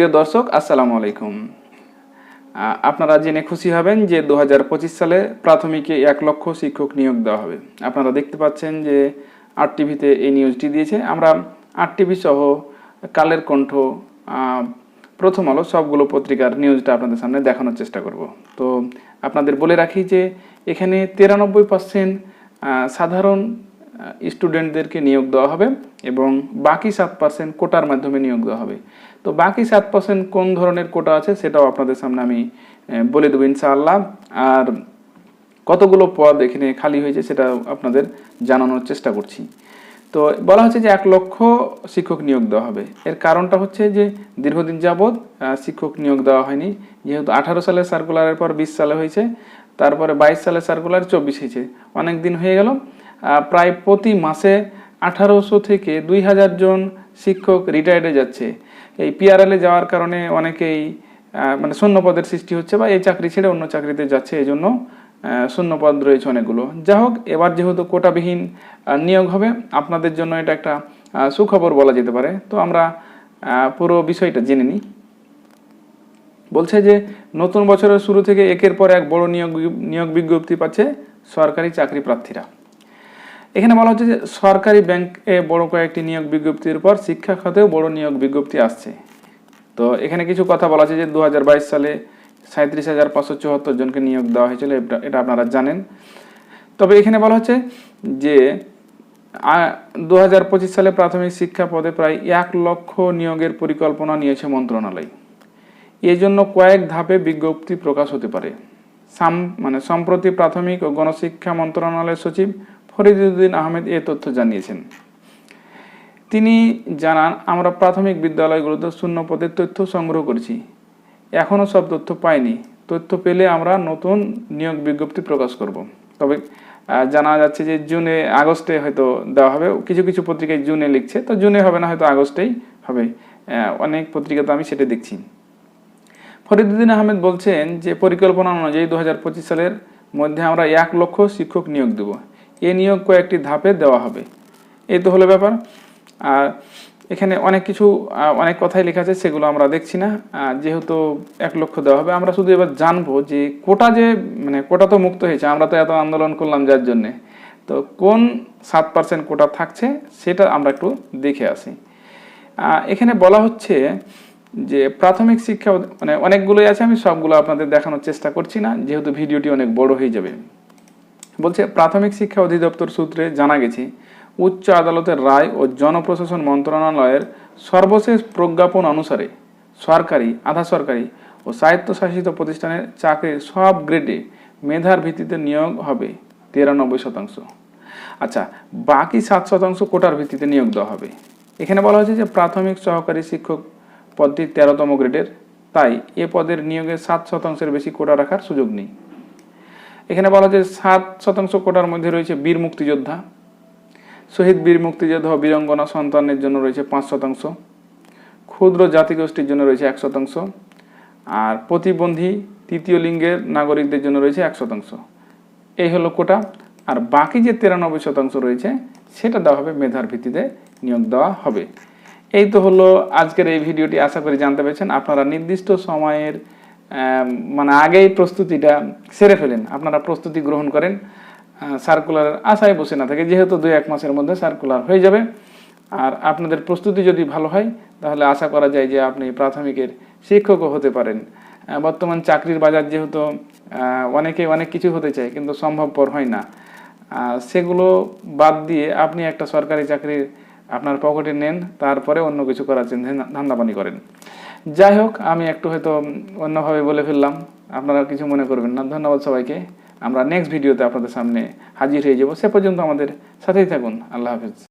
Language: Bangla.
প্রিয় দর্শক, আসসালামু আলাইকুম। আপনারা জেনে খুশি হবেন যে দু হাজার পঁচিশ সালে প্রাথমিকে এক লক্ষ শিক্ষক নিয়োগ দেওয়া হবে। আপনারা দেখতে পাচ্ছেন যে আর টিভিতে এই নিউজটি দিয়েছে। আমরা আর টিভি সহ কালের কণ্ঠ প্রথম আলো সবগুলো পত্রিকার নিউজটা আপনাদের সামনে দেখানোর চেষ্টা করব। তো আপনাদের বলে রাখি যে এখানে তিরানব্বই পার্সেন্ট সাধারণ স্টুডেন্টদেরকে নিয়োগ দেওয়া হবে এবং বাকি সাত পার্সেন্ট কোটার মাধ্যমে নিয়োগ দেওয়া হবে। তো বাকি সাত পার্সেন্ট কোন ধরনের কোটা আছে সেটাও আপনাদের সামনে আমি বলে দেবো ইনশাআল্লাহ। আর কতগুলো পদ এখানে খালি হয়েছে সেটা আপনাদের জানানোর চেষ্টা করছি। তো বলা হচ্ছে যে এক লক্ষ শিক্ষক নিয়োগ দেওয়া হবে। এর কারণটা হচ্ছে যে দীর্ঘদিন যাবৎ শিক্ষক নিয়োগ দেওয়া হয়নি। যেহেতু আঠারো সালে সার্কুলারের পর বিশ সালে হয়েছে, তারপরে বাইশ সালে সার্কুলার চব্বিশ হয়েছে। অনেক দিন হয়ে গেল প্রায় প্রতি মাসে আঠারোশো থেকে দুই হাজার জন শিক্ষক রিটায়ার্ডে যাচ্ছে। এই পিআরএলে যাওয়ার কারণে অনেকেই মানে শূন্য পদের সৃষ্টি হচ্ছে বা এই চাকরি ছেড়ে অন্য চাকরিতে যাচ্ছে এই জন্য আহ, শূন্য পদ রয়েছে অনেকগুলো। যা হোক এবার যেহেতু কোটাবিহীন নিয়োগ হবে আপনাদের জন্য এটা একটা সুখবর বলা যেতে পারে। তো আমরা পুরো বিষয়টা জেনে নিই। বলছে যে নতুন বছরের শুরু থেকে একের পর এক বড় নিয়োগ নিয়োগ বিজ্ঞপ্তি পাচ্ছে সরকারি চাকরি প্রার্থীরা। এখানে বলা হচ্ছে যে সরকারি ব্যাংকে বড় কয়েকটি নিয়োগ বিজ্ঞপ্তির পর শিক্ষা খাতেও বড় নিয়োগ বিজ্ঞপ্তি আসছে। তো এখানে কিছু কথা বলা আছে যে দু হাজার বাইশ সালে সাঁত্রিশ হাজার পাঁচশো চুয়াত্তর জনকে নিয়োগ দেওয়া হয়েছিল, এটা- আপনারা জানেন। তবে এখানে বলা হচ্ছে যে দু হাজার পঁচিশ সালে প্রাথমিক শিক্ষা পদে প্রায় এক লক্ষ নিয়োগের পরিকল্পনা নিয়েছে মন্ত্রণালয়। জন্য কয়েক ধাপে বিজ্ঞপ্তি প্রকাশ হতে পারে। সাম মানে সম্প্রতি প্রাথমিক ও গণশিক্ষা মন্ত্রণালয়ের সচিব ফরিদুদ্দিন আহমেদ এ তথ্য জানিয়েছেন। তিনি জানান, আমরা প্রাথমিক বিদ্যালয়গুলোতে শূন্য পদের তথ্য সংগ্রহ করেছি। এখনও সব তথ্য পাইনি। তথ্য পেলে আমরা নতুন নিয়োগ বিজ্ঞপ্তি প্রকাশ করব। তবে জানা যাচ্ছে যে জুনে, আগস্টে হয়তো দেওয়া হবে। কিছু কিছু পত্রিকায় জুনে লিখছে। তো জুনে হবে না, হয়তো আগস্টেই হবে। অনেক পত্রিকাতে আমি সেটা দেখছি। ফরিদুদ্দিন আহমেদ বলছেন যে, পরিকল্পনা অনুযায়ী দু হাজার পঁচিশ সালের মধ্যে আমরা এক লক্ষ শিক্ষক নিয়োগ দেব। এ নিয়োগ কয়েকটি ধাপে দেওয়া হবে। এই তো হলো ব্যাপার। আর এখানে অনেক কিছু অনেক কথাই লেখা আছে, সেগুলো আমরা দেখছি না। যেহেতু এক লক্ষ দেওয়া হবে, আমরা শুধু এবার জানব যে কোটা যে মানে কোটা তো মুক্ত হয়েছে, আমরা তো এত আন্দোলন করলাম যার জন্যে। তো কোন সাত পার্সেন্ট কোটা থাকছে, সেটা আমরা একটু দেখে আসি। এখানে বলা হচ্ছে যে প্রাথমিক শিক্ষা মানে অনেকগুলোই আছে, আমি সবগুলো আপনাদের দেখানোর চেষ্টা করছি না, যেহেতু ভিডিওটি অনেক বড় হয়ে যাবে। বলছে, প্রাথমিক শিক্ষা অধিদপ্তর সূত্রে জানা গেছে, উচ্চ আদালতের রায় ও জনপ্রশাসন মন্ত্রণালয়ের সর্বশেষ প্রজ্ঞাপন অনুসারে সরকারি আধা সরকারি ও স্বায়ত্তশাসিত প্রতিষ্ঠানের চাকরির সব গ্রেডে মেধার ভিত্তিতে নিয়োগ হবে তিরানব্বই শতাংশ। আচ্ছা বাকি সাত শতাংশ কোটার ভিত্তিতে নিয়োগ দেওয়া হবে। এখানে বলা হয়েছে যে, প্রাথমিক সহকারী শিক্ষক পদটি তেরোতম গ্রেডের, তাই এ পদের নিয়োগে সাত শতাংশের বেশি কোটা রাখার সুযোগ নেই। এখানে বলা যে সাত শতাংশ কোটার মধ্যে রয়েছে বীর মুক্তিযোদ্ধা। শহীদ বীর মুক্তিযোদ্ধা বীরঙ্গনা সন্তানের জন্য রয়েছে পাঁচ শতাংশ। ক্ষুদ্র জাতিগোষ্ঠীর জন্য রয়েছে এক শতাংশ। আর প্রতিবন্ধী তৃতীয় লিঙ্গের নাগরিকদের জন্য রয়েছে এক শতাংশ। এই হলো কোটা। আর বাকি যে তিরানব্বই শতাংশ রয়েছে, সেটা দেওয়া হবে মেধার ভিত্তিতে নিয়োগ দেওয়া হবে। এই তো হলো আজকের এই ভিডিওটি। আশা করি জানতে পেরেছেন। আপনারা নির্দিষ্ট সময়ের মানে আগেই প্রস্তুতিটা সেরে ফেলেন। আপনারা প্রস্তুতি গ্রহণ করেন সার্কুলারের আশায় বসে না থাকে, যেহেতু দুই এক মাসের মধ্যে সার্কুলার হয়ে যাবে। আর আপনাদের প্রস্তুতি যদি ভালো হয়, তাহলে আশা করা যায় যে আপনি প্রাথমিকের শিক্ষকও হতে পারেন। বর্তমান চাকরির বাজার যেহেতু অনেকে অনেক কিছু হতে চায়, কিন্তু সম্ভবপর হয় না। সেগুলো বাদ দিয়ে আপনি একটা সরকারি চাকরির আপনার পকেটে নেন, তারপরে অন্য কিছু করার চিন্তা ধান্দাপানি করেন। যাই হোক, আমি একটু হয়তো অন্যভাবে বলে ফেললাম। আপনারা কিছু মনে করবেন না। ধন্যবাদ সবাইকে। আমরা নেক্সট ভিডিওতে আপনাদের সামনে হাজির হয়ে যাব। সে পর্যন্ত আমাদের সাথেই থাকুন। আল্লাহ হাফিজ।